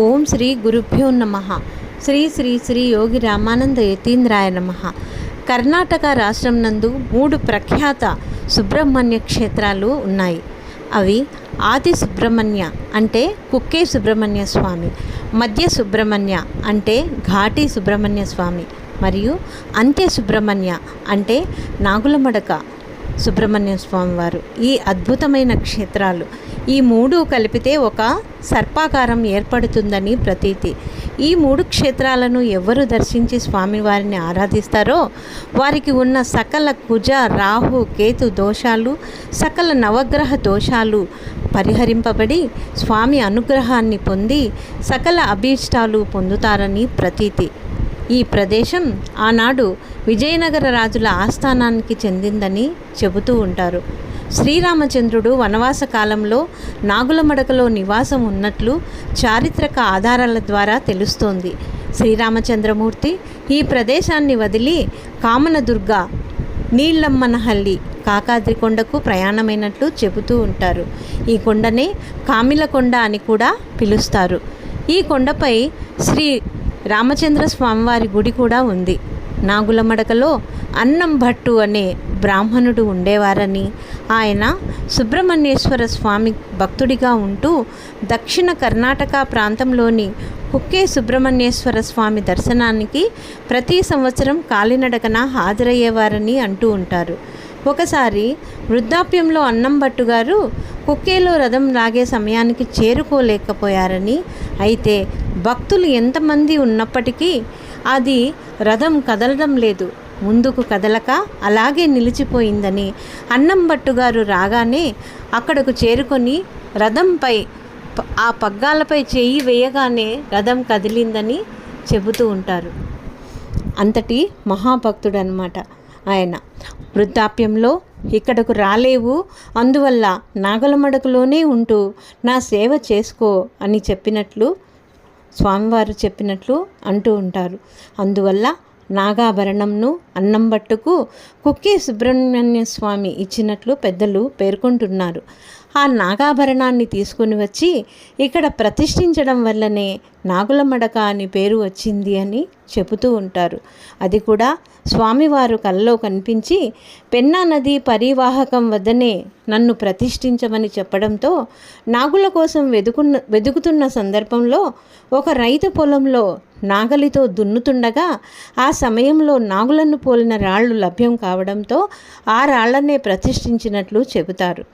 ఓం శ్రీ గురుభ్యో నమ. శ్రీ శ్రీ శ్రీ యోగి రామానంద యతీంద్రాయ నమ. కర్ణాటక రాష్ట్రం నందు మూడు ప్రఖ్యాత సుబ్రహ్మణ్య క్షేత్రాలు ఉన్నాయి. అవి ఆది సుబ్రహ్మణ్య అంటే కుక్కే సుబ్రహ్మణ్య స్వామి మధ్య సుబ్రహ్మణ్య అంటే ఘాటి సుబ్రహ్మణ్య స్వామి మరియు అంత్య సుబ్రహ్మణ్య అంటే నాగులమడక సుబ్రహ్మణ్య స్వామి వారు ఈ అద్భుతమైన క్షేత్రాలు ఈ మూడు కలిపితే ఒక సర్పాకారం ఏర్పడుతుందని ప్రతీతి. ఈ మూడు క్షేత్రాలను ఎవరు దర్శించి స్వామివారిని ఆరాధిస్తారో వారికి ఉన్న సకల కుజ రాహు కేతు దోషాలు సకల నవగ్రహ దోషాలు పరిహరింపబడి స్వామి అనుగ్రహాన్ని పొంది సకల అభీష్టాలు పొందుతారని ప్రతీతి. ఈ ప్రదేశం ఆనాడు విజయనగర రాజుల ఆస్థానానికి చెందిందని చెబుతూ ఉంటారు. శ్రీరామచంద్రుడు వనవాస కాలంలో నాగులమడకలో నివాసం ఉన్నట్లు చారిత్రక ఆధారాల ద్వారా తెలుస్తోంది. శ్రీరామచంద్రమూర్తి ఈ ప్రదేశాన్ని వదిలి కామనదుర్గ నీళ్ళమ్మనహల్లి కాకాద్రి కొండకు ప్రయాణమైనట్లు చెబుతూ ఉంటారు. ఈ కొండనే కామిలకొండ అని కూడా పిలుస్తారు. ఈ కొండపై శ్రీ రామచంద్ర స్వామివారి గుడి కూడా ఉంది. నాగులమడకలో అన్నం భట్టు అనే బ్రాహ్మణుడు ఉండేవారని. ఆయన సుబ్రహ్మణ్యేశ్వర స్వామి భక్తుడిగా ఉంటూ దక్షిణ కర్ణాటక ప్రాంతంలోని కుక్కే సుబ్రహ్మణ్యేశ్వర స్వామి దర్శనానికి ప్రతి సంవత్సరం కాలినడకన హాజరయ్యేవారని అంటూ ఉంటారు. ఒకసారి వృద్ధాప్యంలో అన్నం భట్టు గారు కుక్కేలో రథం లాగే సమయానికి చేరుకోలేకపోయారని. అయితే భక్తులు ఎంతమంది ఉన్నప్పటికీ అది రథం కదలడం లేదు. ముందుకు కదలక అలాగే నిలిచిపోయిందని అన్నం భట్టుగారు రాగానే అక్కడకు చేరుకొని రథంపై ఆ పగ్గాలపై చేయి వేయగానే రథం కదిలిందని చెబుతూ ఉంటారు. అంతటి మహాభక్తుడు అనమాట ఆయన. వృద్ధాప్యంలో ఇక్కడకు రాలేవు అందువల్ల నాగలమడకలోనే ఉంటూ నా సేవ చేసుకో అని చెప్పినట్లు స్వామివారు చెప్పినట్లు అంటూ ఉంటారు. అందువల్ల నాగాభరణంను అన్నంబట్టుకు కుక్కి సుబ్రహ్మణ్య స్వామి ఇచ్చినట్లు పెద్దలు పేర్కొంటున్నారు. ఆ నాగాభరణాన్ని తీసుకుని వచ్చి ఇక్కడ ప్రతిష్ఠించడం వల్లనే నాగులమడక అని పేరు వచ్చింది అని చెబుతూ ఉంటారు. అది కూడా స్వామివారు కలలో కనిపించి పెన్నా నది పరివాహకం వద్దనే నన్ను ప్రతిష్ఠించమని చెప్పడంతో నాగుల కోసం వెదుకున్న వెదుకుతున్న సందర్భంలో ఒక రైతు పొలంలో నాగలితో దున్నుతుండగా ఆ సమయంలో నాగులను పోలిన రాళ్ళు లభ్యం కావడంతో ఆ రాళ్ళనే ప్రతిష్ఠించినట్లు చెబుతారు.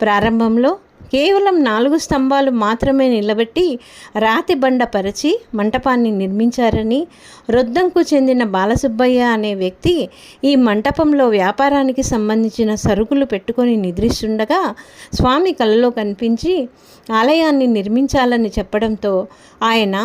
ప్రారంభంలో కేవలం నాలుగు స్తంభాలు మాత్రమే నిలబెట్టి రాతి బండ పరిచి మంటపాన్ని నిర్మించారని రొద్దంకు చెందిన బాలసుబ్బయ్య అనే వ్యక్తి ఈ మంటపంలో వ్యాపారానికి సంబంధించిన సరుకులు పెట్టుకొని నిద్రిస్తుండగా స్వామి కలలో కనిపించి ఆలయాన్ని నిర్మించాలని చెప్పడంతో ఆయన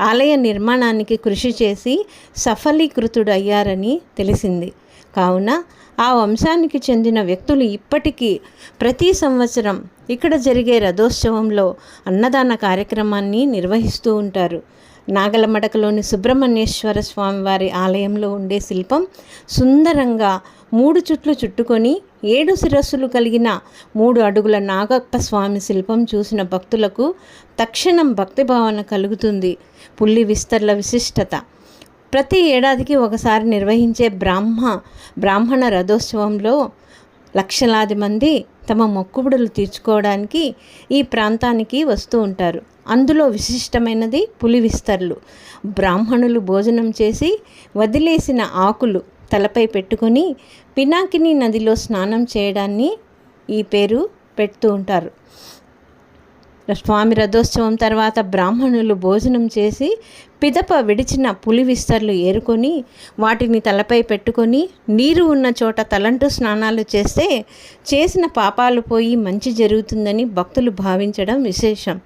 ఆలయ నిర్మాణానికి కృషి చేసి సఫలీకృతుడయ్యారని తెలిసింది. కావున ఆ వంశానికి చెందిన వ్యక్తులు ఇప్పటికీ ప్రతి సంవత్సరం ఇక్కడ జరిగే రథోత్సవంలో అన్నదాన కార్యక్రమాన్ని నిర్వహిస్తూ ఉంటారు. నాగలమడకలోని సుబ్రహ్మణ్యేశ్వర స్వామివారి ఆలయంలో ఉండే శిల్పం సుందరంగా మూడు చుట్లు చుట్టుకొని ఏడు శిరస్సులు కలిగిన మూడు అడుగుల నాగప్ప స్వామి శిల్పం చూసిన భక్తులకు తక్షణం భక్తిభావన కలుగుతుంది. పుల్లి విస్తర్ల విశిష్టత. ప్రతి ఏడాదికి ఒకసారి నిర్వహించే బ్రాహ్మ బ్రాహ్మణ రథోత్సవంలో లక్షలాది మంది తమ మొక్కుబడులు తీర్చుకోవడానికి ఈ ప్రాంతానికి వస్తూ ఉంటారు. అందులో విశిష్టమైనది పులి విస్తర్లు. బ్రాహ్మణులు భోజనం చేసి వదిలేసిన ఆకులు తలపై పెట్టుకొని పినాకిని నదిలో స్నానం చేయడాన్ని ఈ పేరు పెడుతూ ఉంటారు. స్వామి రథోత్సవం తర్వాత బ్రాహ్మణులు భోజనం చేసి పిదప విడిచిన పులి విస్తర్లు ఏరుకొని వాటిని తలపై పెట్టుకొని నీరు ఉన్న చోట తలంటూ స్నానాలు చేస్తే చేసిన పాపాలు పోయి మంచి జరుగుతుందని భక్తులు భావించడం విశేషం.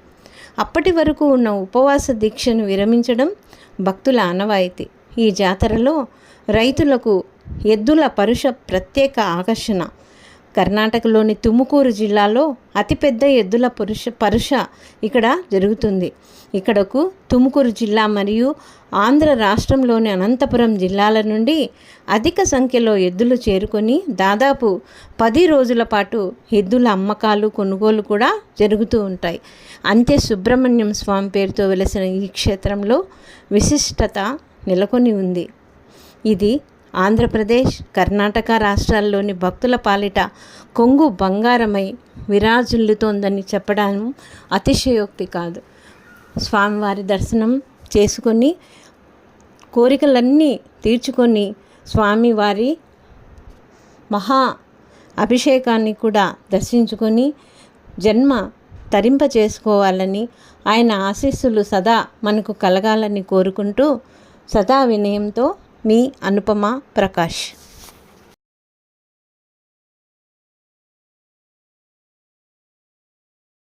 అప్పటి వరకు ఉన్న ఉపవాస దీక్షను విరమించడం భక్తుల ఆనవాయితీ. ఈ జాతరలో రైతులకు ఎద్దుల పరుష ప్రత్యేక ఆకర్షణ. కర్ణాటకలోని తుముకూరు జిల్లాలో అతిపెద్ద ఎద్దుల పురుష పరుష ఇక్కడ జరుగుతుంది. ఇక్కడకు తుముకూరు జిల్లా మరియు ఆంధ్ర రాష్ట్రంలోని అనంతపురం జిల్లాల నుండి అధిక సంఖ్యలో ఎద్దులు చేరుకొని దాదాపు పది రోజుల పాటు ఎద్దుల అమ్మకాలు కొనుగోలు కూడా జరుగుతూ ఉంటాయి. అంతే సుబ్రహ్మణ్యం స్వామి పేరుతో వెలసిన ఈ క్షేత్రంలో విశిష్టత నెలకొని ఉంది. ఇది ఆంధ్రప్రదేశ్ కర్ణాటక రాష్ట్రాల్లోని భక్తుల పాలిట కొంగు బంగారమై విరాజిల్లుతోందని చెప్పడం అతిశయోక్తి కాదు. స్వామివారి దర్శనం చేసుకొని కోరికలన్నీ తీర్చుకొని స్వామివారి మహా అభిషేకాన్ని కూడా దర్శించుకొని జన్మ తరింప చేసుకోవాలని ఆయన ఆశీస్సులు సదా మనకు కలగాలని కోరుకుంటూ సదా వినయంతో మీ అనుపమ ప్రకాష్.